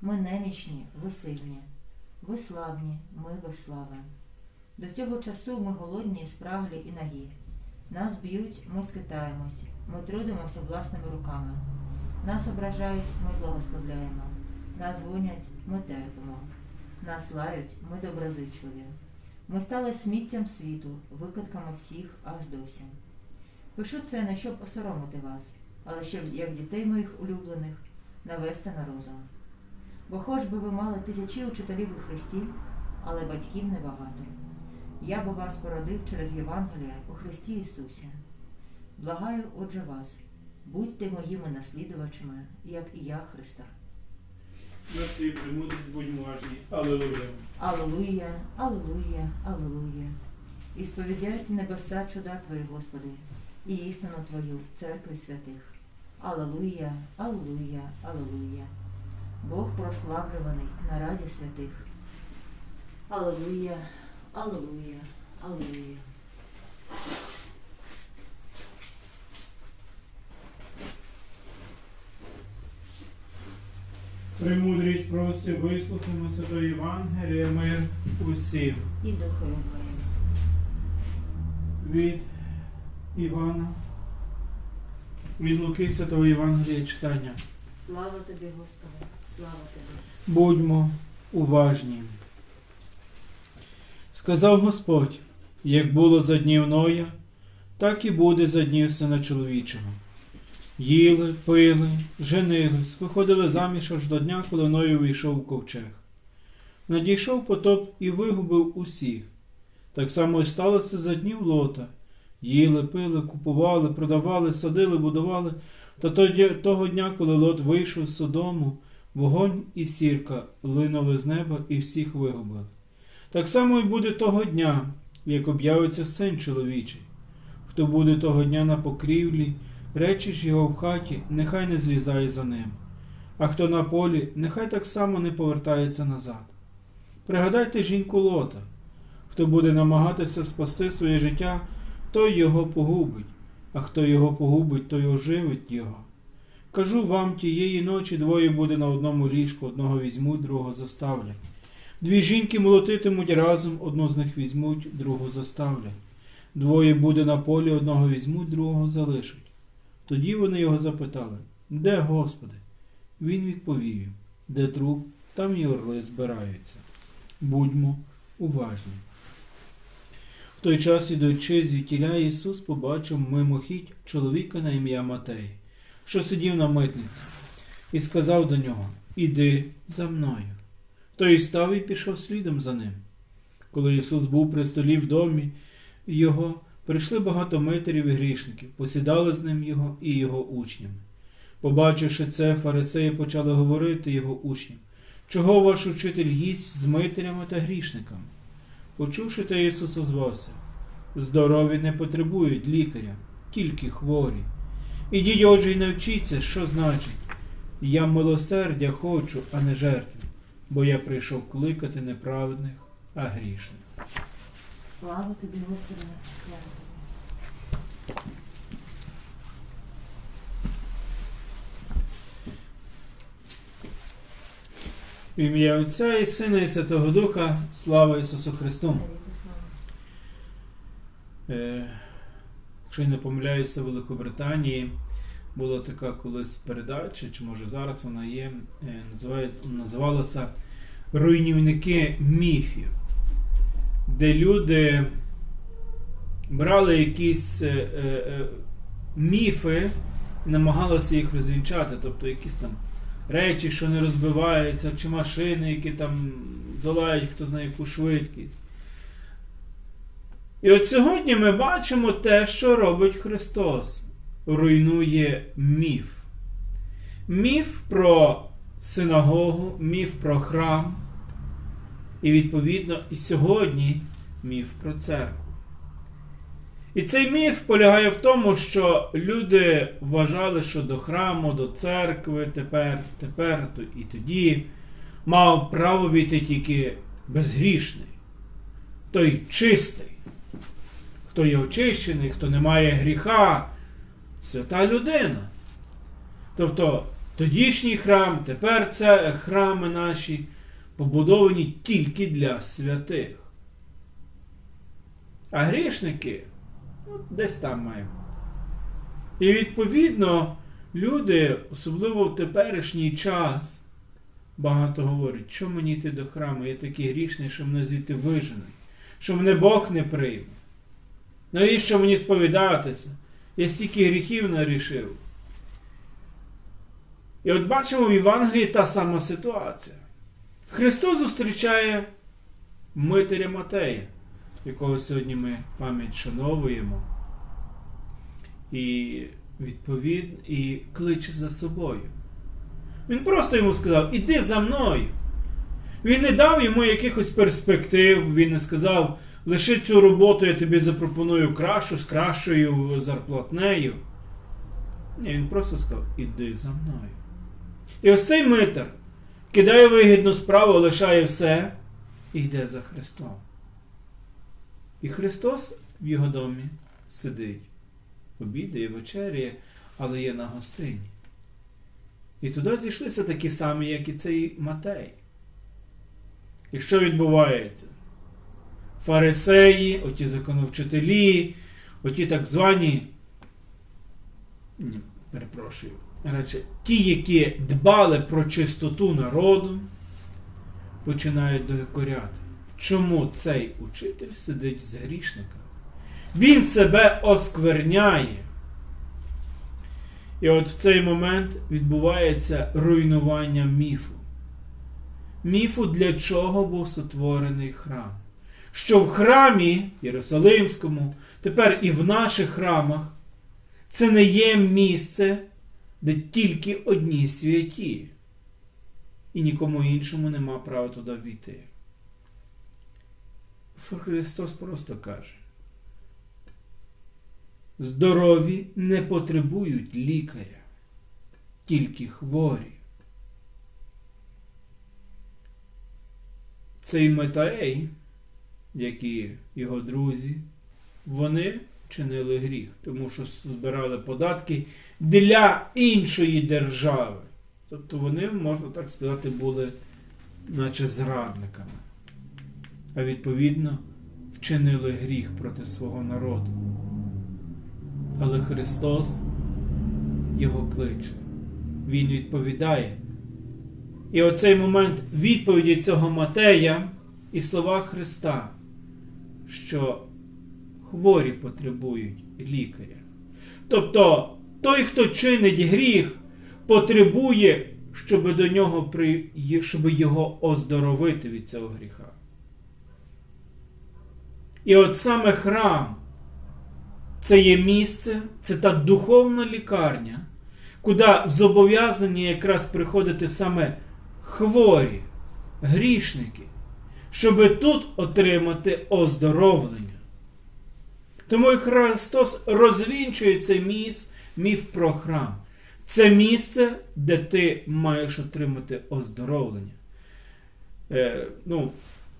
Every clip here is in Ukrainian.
Ми немічні, ви сильні, ви славні, ми без слави. До цього часу ми голодні, спраглі і нагі. Нас б'ють, ми скитаємось, ми трудимося власними руками. Нас ображають, ми благословляємо. Нас гонять, ми терпимо. Нас лають, ми доброзичливі. Ми стали сміттям світу, викидками всіх аж досі. Пишу це не щоб осоромити вас, але щоб, як дітей моїх улюблених, навести на розум. Бо хоч би ви мали тисячі учителів у Христі, але батьків небагато. Я бо вас породив через Євангелія у Христі Ісусі. Благаю, отже, вас, будьте моїми наслідувачами, як і я Христа. На твій премудрість будьмо важні. Аллилуйя. Аллилуйя, Аллилуйя, Аллилуйя. І сповідяють небеса чуда Твої, Господи, і істину Твою в церкві святих. Аллилуйя, Аллилуйя, Аллилуйя. Бог прославлюваний на раді святих. Аллилуйя, Аллилуйя, Аллилуйя. Премудрість прості, вислухаймо Святої Євангелія, мир усім. І духові моїм. Від Івана, від Луки Святого Євангелія читання. Слава Тобі, Господи, слава Тобі. Будьмо уважні. Сказав Господь, як було за днів Ноя, так і буде за днів Сина чоловічого. Їли, пили, женились, виходили заміж аж до дня, коли Ной увійшов у ковчег. Надійшов потоп і вигубив усіх. Так само і сталося за днів лота. Їли, пили, купували, продавали, садили, будували. Та того дня, коли лот вийшов з Содому, Вогонь і сірка линули з неба і всіх вигубили. Так само й буде того дня, як об'явиться син чоловічий. Хто буде того дня на покрівлі, речі ж його в хаті, нехай не злізає за ним. А хто на полі, нехай так само не повертається назад. Пригадайте жінку Лота. Хто буде намагатися спасти своє життя, той його погубить, а хто його погубить, той оживить його. Кажу вам, тієї ночі двоє буде на одному ліжку, одного візьмуть, другого заставлять. Дві жінки молотитимуть разом, одну з них візьмуть, другу заставлять. Двоє буде на полі, одного візьмуть, другого залишать. Тоді вони його запитали, де Господи? Він відповів де труп, там і орли збираються. Будьмо уважні. В той час, ідучи звідтіля, Ісус побачив мимохідь чоловіка на ім'я Матей що сидів на митниці, і сказав до нього: Іди за мною. Той встав і пішов слідом за ним. Коли Ісус був при столі в домі його, прийшли багато митерів і грішників, посідали з ним його і його учнями. Побачивши це, фарисеї почали говорити його учням, чого ваш учитель їсть з митерями та грішниками? Почувши те, Ісус озвався, здорові не потребують лікаря, тільки хворі. Ідіть, отже, і навчіться, що значить. Я милосердя хочу, а не жертви, бо я прийшов кликати неправедних, а грішних. Слава Тобі, Господи, слава Тобі. В ім'я Отця і Сина, і Святого Духа, слава Ісусу Христу. Навіки слава. Е, якщо я не помиляюся, в Великобританії була така колись передача, чи може зараз вона є, е, називалася Руйнівники міфів, де люди брали якісь е, е, е, міфи і намагалися їх розвінчати, тобто якісь там речі, що не розбиваються, чи машини, які там долають хто знає яку швидкість. І от сьогодні ми бачимо те, що робить Христос. Руйнує міф. Міф про синагогу, міф про храм. І відповідно і сьогодні міф про церкву. І цей міф полягає в тому, що люди вважали, що до храму, до церкви тепер, тепер то і тоді мав право війти тільки безгрішний, той чистий хто є очищений, хто не має гріха, свята людина. Тобто Тодішній храм, тепер це храми наші побудовані тільки для святих. А грішники ну, десь там мають. І відповідно люди, особливо в теперішній час, багато говорять, що мені йти до храму, я такий грішний, що мене звідти виженуть, що мене Бог не прийме. Навіщо мені сповідатися? Я стільки гріхів нарішив. І от бачимо в Євангелії та сама ситуація. Христос зустрічає Митаря Матея, якого сьогодні ми пам'ять шановуємо. І відповідь і кличе за собою. Він просто йому сказав: Іди за мною. Він не дав йому якихось перспектив, він не сказав, лиши цю роботу, я тобі запропоную кращу з кращою зарплатнею. Ні, він просто сказав, іди за мною. І ось цей митар кидає вигідну справу, лишає все і йде за Христом. І Христос в його домі сидить, обідає, вечеряє, але є на гостині. І туди зійшлися такі самі, як і цей Матей. І що відбувається? Фарисеї, оті законовчителі, оті так звані, ні, перепрошую, радше, ті, які дбали про чистоту народу, починають докоряти. Чому цей учитель сидить з грішниками? Він себе оскверняє. І от в цей момент відбувається руйнування міфу. Міфу, для чого був сотворений храм. Що в храмі Єрусалимському, тепер і в наших храмах, це не є місце, де тільки одні святі, і нікому іншому нема права туди війти. Христос просто каже: здорові не потребують лікаря, тільки хворі. Цей Метаей, як і його друзі, вони чинили гріх, тому що збирали податки для іншої держави. Тобто вони, можна так сказати, були наче зрадниками. А відповідно вчинили гріх проти свого народу. Але Христос його кличе. Він відповідає. І оцей момент відповіді цього Матея і слова Христа, що хворі потребують лікаря. Тобто той, хто чинить гріх, потребує, щоб до нього при... щоб його оздоровити від цього гріха. І от саме храм це є місце, це та духовна лікарня, куди зобов'язані якраз приходити саме хворі, грішники, щоб тут отримати оздоровлення. Тому і Христос розвінчує цей міс, міф про храм. Це місце, де ти маєш отримати оздоровлення. Е, ну,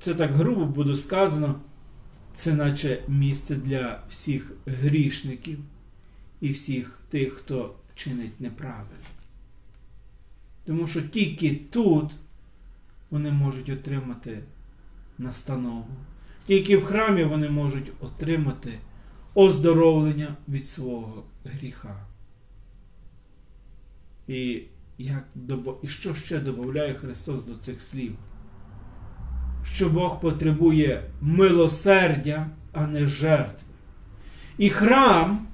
Це так грубо буде сказано. Це наче місце для всіх грішників і всіх тих, хто чинить неправильно. Тому що тільки тут вони можуть отримати настанову. Тільки в храмі вони можуть отримати оздоровлення від свого гріха. І, як, і що ще додає Христос до цих слів? Що Бог потребує милосердя, а не жертви. І храм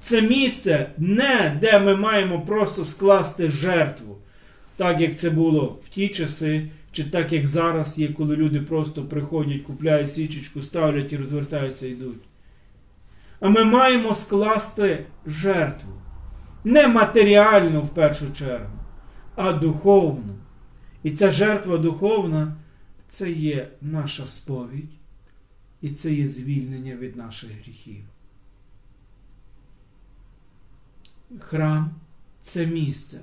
це місце, не де ми маємо просто скласти жертву, так як це було в ті часи, чи так як зараз є, коли люди просто приходять, купляють свічечку, ставлять і розвертаються і йдуть. А ми маємо скласти жертву. Не матеріальну в першу чергу, а духовну. І ця жертва духовна це є наша сповідь, і це є звільнення від наших гріхів. Храм це місце,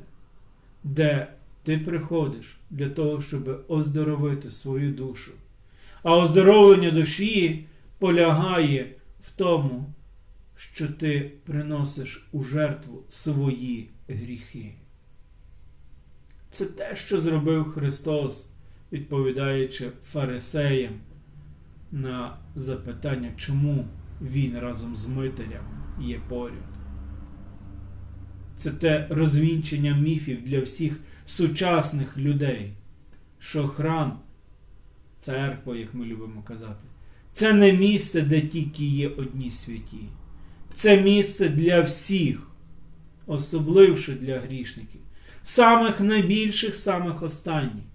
де ти приходиш для того, щоб оздоровити свою душу. А оздоровлення душі полягає в тому, що ти приносиш у жертву свої гріхи. Це те, що зробив Христос, відповідаючи фарисеям на запитання, чому Він разом з митарями є поряд. Це те розвінчення міфів для всіх сучасних людей, що храм, церква, як ми любимо казати, це не місце, де тільки є одні святі. Це місце для всіх, особливше для грішників, самих найбільших, самих останніх,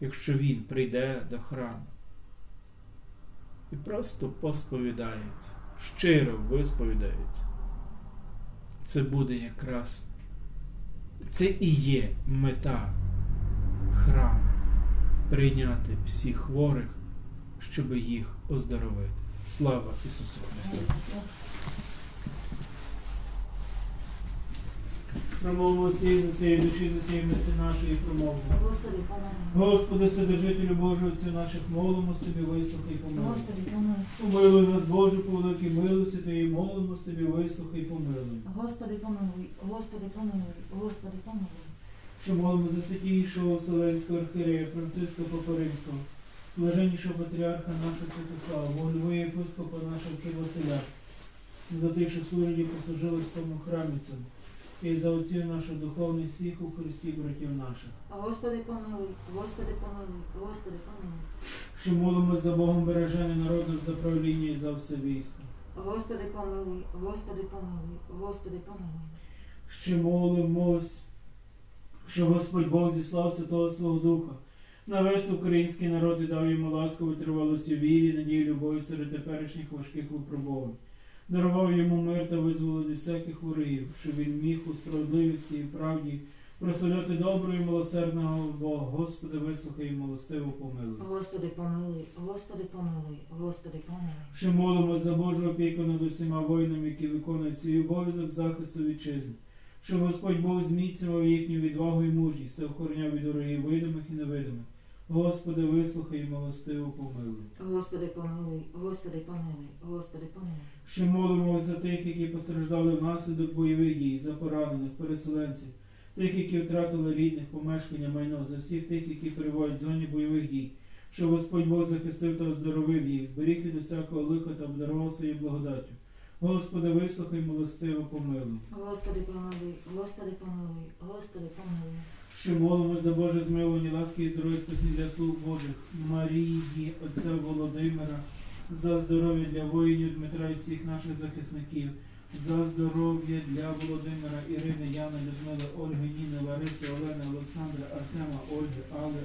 якщо він прийде до храму і просто посповідається, щиро висповідається. Це буде якраз це і є мета храму прийняти всіх хворих, щоб їх оздоровити. Слава Ісусу Христу! Промовимо всі за своєї душі, за своєї мислі нашої промовимо. Господи, помилуй. Господи, Вседержителю Божий, Отцю наших молимо Тобі, вислухай, помилуй. Господи, помилуй. Помилуй нас, Боже, по великій милості Твоїй, молимо з Тобі, вислухай, помилуй. Господи, помилуй. Господи, помилуй. Господи, помилуй. Що молимо за святійшого Вселенського архієрея Франциска Попоримського, блаженнішого патріарха нашого Святослава, вольного єпископа нашого Василя, за тих, що служать і послужили в тому храмі цьому, і за отців наших духовних всіх у Христі братів наших. Господи, помилуй. Господи, помилуй. Господи, помилуй. Що молимо за Богом береження народу за правління і за все військо. Господи, помилуй. Господи, помилуй. Господи, помилуй. Ще молимось, що Господь Бог зіслав Святого Свого Духа на весь український народ і дав йому ласку витривалості вірі, надії, любові серед теперішніх важких випробувань. Дарував йому мир та визволив від всяких ворогів, щоб він міг у справедливості і правді прославляти доброго і милосердного Бога. Господи, вислухай і милостиво помилуй. Господи, помилуй. Господи, помилуй. Господи, помилуй. Що молимось за Божу опіку над усіма воїнами, які виконують свій обов'язок захисту вітчизни. Щоб Господь Бог зміцнював їхню відвагу і мужність та охороняв від ворогів видимих і невидимих. Господи, вислухай і милостиво помилуй. Господи, помилуй. Господи, помилуй. Господи, помилуй. Що молимось за тих, які постраждали внаслідок бойових дій, за поранених, переселенців, тих, які втратили рідних, помешкання, майно, за всіх тих, які перебувають в зоні бойових дій. Щоб Господь Бог захистив та оздоровив їх, зберіг від усякого лиха та обдарував своєю благодаттю. Господи, вислухай, милостиво помилуй. Господи, помилуй. Господи, помилуй. Господи, помилуй. Що молимось за Боже змилування, ласки і здоров'я спасіння для слуг Божих, Марії, Отця Володимира, за здоров'я для воїнів Дмитра і всіх наших захисників, за здоров'я для Володимира, Ірини, Яни, Людмили, Ольги, Ніни, Лариси, Олени, Олександра, Артема, Ольги, Алли,